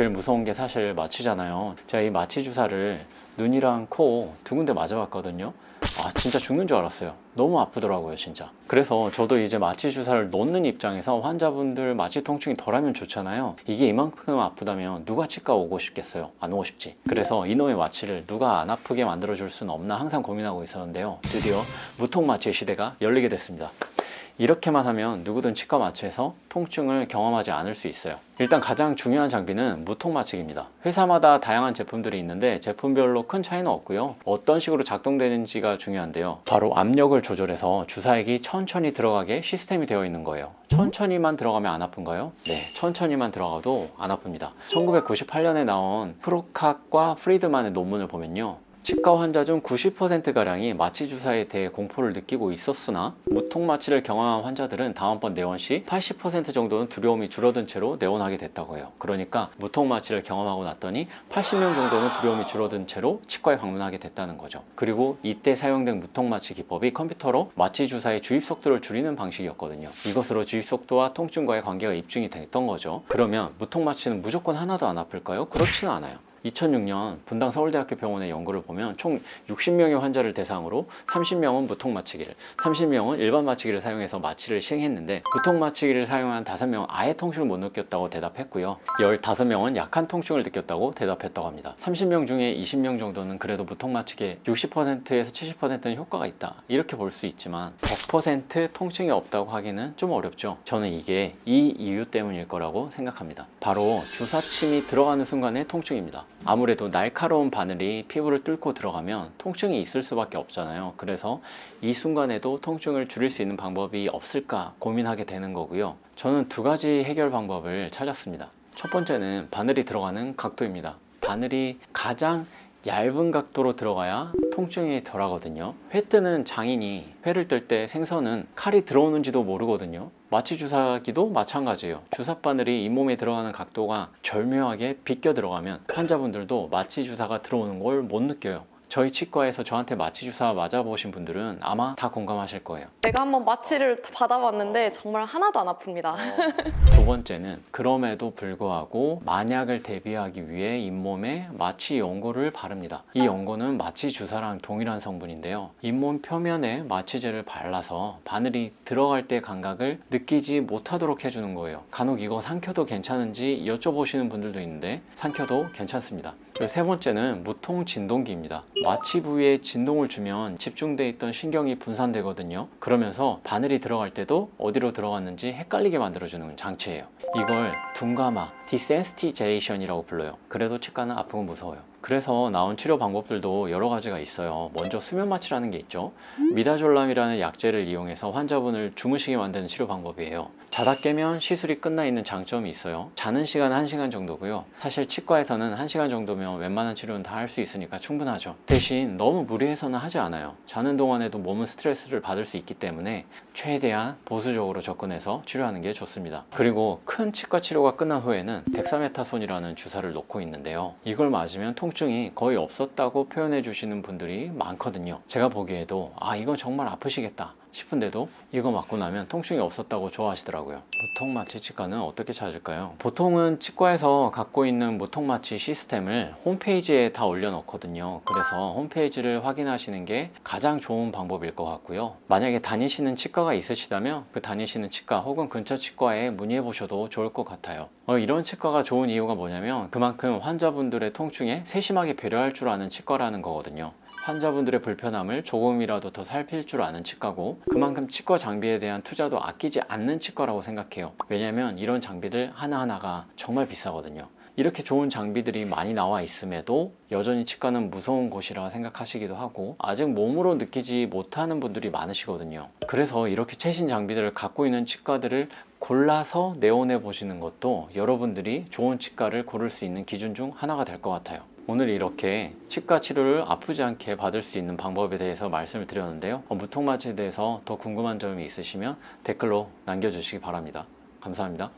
제일 무서운 게 사실 마취잖아요. 제가 이 마취 주사를 눈이랑 코 두 군데 맞아봤거든요. 아 진짜 죽는 줄 알았어요. 너무 아프더라고요 진짜. 그래서 저도 이제 마취 주사를 놓는 입장에서 환자분들 마취 통증이 덜하면 좋잖아요. 이게 이만큼 아프다면 누가 치과 오고 싶겠어요? 안 오고 싶지. 그래서 이놈의 마취를 누가 안 아프게 만들어 줄 수는 없나 항상 고민하고 있었는데요. 드디어 무통 마취의 시대가 열리게 됐습니다. 이렇게만 하면 누구든 치과 마취에서 통증을 경험하지 않을 수 있어요. 일단 가장 중요한 장비는 무통 마취기입니다. 회사마다 다양한 제품들이 있는데 제품별로 큰 차이는 없고요. 어떤 식으로 작동되는지가 중요한데요. 바로 압력을 조절해서 주사액이 천천히 들어가게 시스템이 되어 있는 거예요. 천천히만 들어가면 안 아픈가요? 네, 천천히만 들어가도 안 아픕니다. 1998년에 나온 프로캅과 프리드만의 논문을 보면요. 치과 환자 중 90%가량이 마취 주사에 대해 공포를 느끼고 있었으나 무통 마취를 경험한 환자들은 다음번 내원 시 80% 정도는 두려움이 줄어든 채로 내원하게 됐다고 해요. 그러니까 무통 마취를 경험하고 났더니 80명 정도는 두려움이 줄어든 채로 치과에 방문하게 됐다는 거죠. 그리고 이때 사용된 무통 마취 기법이 컴퓨터로 마취 주사의 주입 속도를 줄이는 방식이었거든요. 이것으로 주입 속도와 통증과의 관계가 입증이 됐던 거죠. 그러면 무통 마취는 무조건 하나도 안 아플까요? 그렇지는 않아요. 2006년 분당 서울대학교 병원의 연구를 보면 총 60명의 환자를 대상으로 30명은 무통 마취기를, 30명은 일반 마취기를 사용해서 마취를 시행했는데 무통 마취기를 사용한 5명은 아예 통증을 못 느꼈다고 대답했고요. 15명은 약한 통증을 느꼈다고 대답했다고 합니다. 30명 중에 20명 정도는 그래도 무통 마취기에 60%에서 70%는 효과가 있다. 이렇게 볼 수 있지만 100% 통증이 없다고 하기는 좀 어렵죠. 저는 이게 이 이유 때문일 거라고 생각합니다. 바로 주사침이 들어가는 순간의 통증입니다. 아무래도 날카로운 바늘이 피부를 뚫고 들어가면 통증이 있을 수밖에 없잖아요. 그래서 이 순간에도 통증을 줄일 수 있는 방법이 없을까 고민하게 되는 거고요. 저는 두 가지 해결 방법을 찾았습니다. 첫 번째는 바늘이 들어가는 각도입니다. 바늘이 가장 얇은 각도로 들어가야 통증이 덜 하거든요. 회 뜨는 장인이 회를 뜰 때 생선은 칼이 들어오는지도 모르거든요. 마취 주사기도 마찬가지예요. 주사 바늘이 잇몸에 들어가는 각도가 절묘하게 비껴 들어가면 환자분들도 마취 주사가 들어오는 걸 못 느껴요. 저희 치과에서 저한테 마취 주사 맞아보신 분들은 아마 다 공감하실 거예요. 내가 한번 마취를 받아봤는데 정말 하나도 안 아픕니다. 두 번째는 그럼에도 불구하고 만약을 대비하기 위해 잇몸에 마취 연고를 바릅니다. 이 연고는 마취 주사랑 동일한 성분인데요. 잇몸 표면에 마취제를 발라서 바늘이 들어갈 때 감각을 느끼지 못하도록 해주는 거예요. 간혹 이거 삼켜도 괜찮은지 여쭤보시는 분들도 있는데 삼켜도 괜찮습니다. 세 번째는 무통 진동기입니다. 마취 부위에 진동을 주면 집중돼 있던 신경이 분산되거든요. 그러면서 바늘이 들어갈 때도 어디로 들어갔는지 헷갈리게 만들어주는 장치예요. 이걸 둔가마, 디센스티제이션이라고 불러요. 그래도 치과는 건 무서워요. 그래서 나온 치료 방법들도 여러 가지가 있어요. 먼저 수면 마취라는 게 있죠. 미다졸람이라는 약제를 이용해서 환자분을 주무시게 만드는 치료 방법이에요. 자다 깨면 시술이 끝나 있는 장점이 있어요. 자는 시간은 1시간 정도고요. 사실 치과에서는 1시간 정도면 웬만한 치료는 다 할 수 있으니까 충분하죠. 대신 너무 무리해서는 하지 않아요. 자는 동안에도 몸은 스트레스를 받을 수 있기 때문에 최대한 보수적으로 접근해서 치료하는 게 좋습니다. 그리고 큰 치과 치료가 끝난 후에는 덱사메타손이라는 주사를 놓고 있는데요. 이걸 맞으면 통 증이 거의 없었다고 표현해 주시는 분들이 많거든요. 제가 보기에도 아 이건 정말 아프시겠다 싶은데도 이거 맞고 나면 통증이 없었다고 좋아하시더라고요. 무통 마취 치과는 어떻게 찾을까요? 보통은 치과에서 갖고 있는 무통 마취 시스템을 홈페이지에 다 올려놓거든요. 그래서 홈페이지를 확인하시는 게 가장 좋은 방법일 것 같고요. 만약에 다니시는 치과가 있으시다면 그 다니시는 치과 혹은 근처 치과에 문의해 보셔도 좋을 것 같아요. 어, 이런 치과가 좋은 이유가 뭐냐면 그만큼 환자분들의 통증에 세심하게 배려할 줄 아는 치과라는 거거든요. 환자분들의 불편함을 조금이라도 더 살필 줄 아는 치과고 그만큼 치과 장비에 대한 투자도 아끼지 않는 치과라고 생각해요. 왜냐면 이런 장비들 하나하나가 정말 비싸거든요. 이렇게 좋은 장비들이 많이 나와 있음에도 여전히 치과는 무서운 곳이라 생각하시기도 하고 아직 몸으로 느끼지 못하는 분들이 많으시거든요. 그래서 이렇게 최신 장비들을 갖고 있는 치과들을 골라서 내원해 보시는 것도 여러분들이 좋은 치과를 고를 수 있는 기준 중 하나가 될 것 같아요. 오늘 이렇게 치과 치료를 아프지 않게 받을 수 있는 방법에 대해서 말씀을 드렸는데요. 어, 무통마취에 대해서 더 궁금한 점이 있으시면 댓글로 남겨주시기 바랍니다. 감사합니다.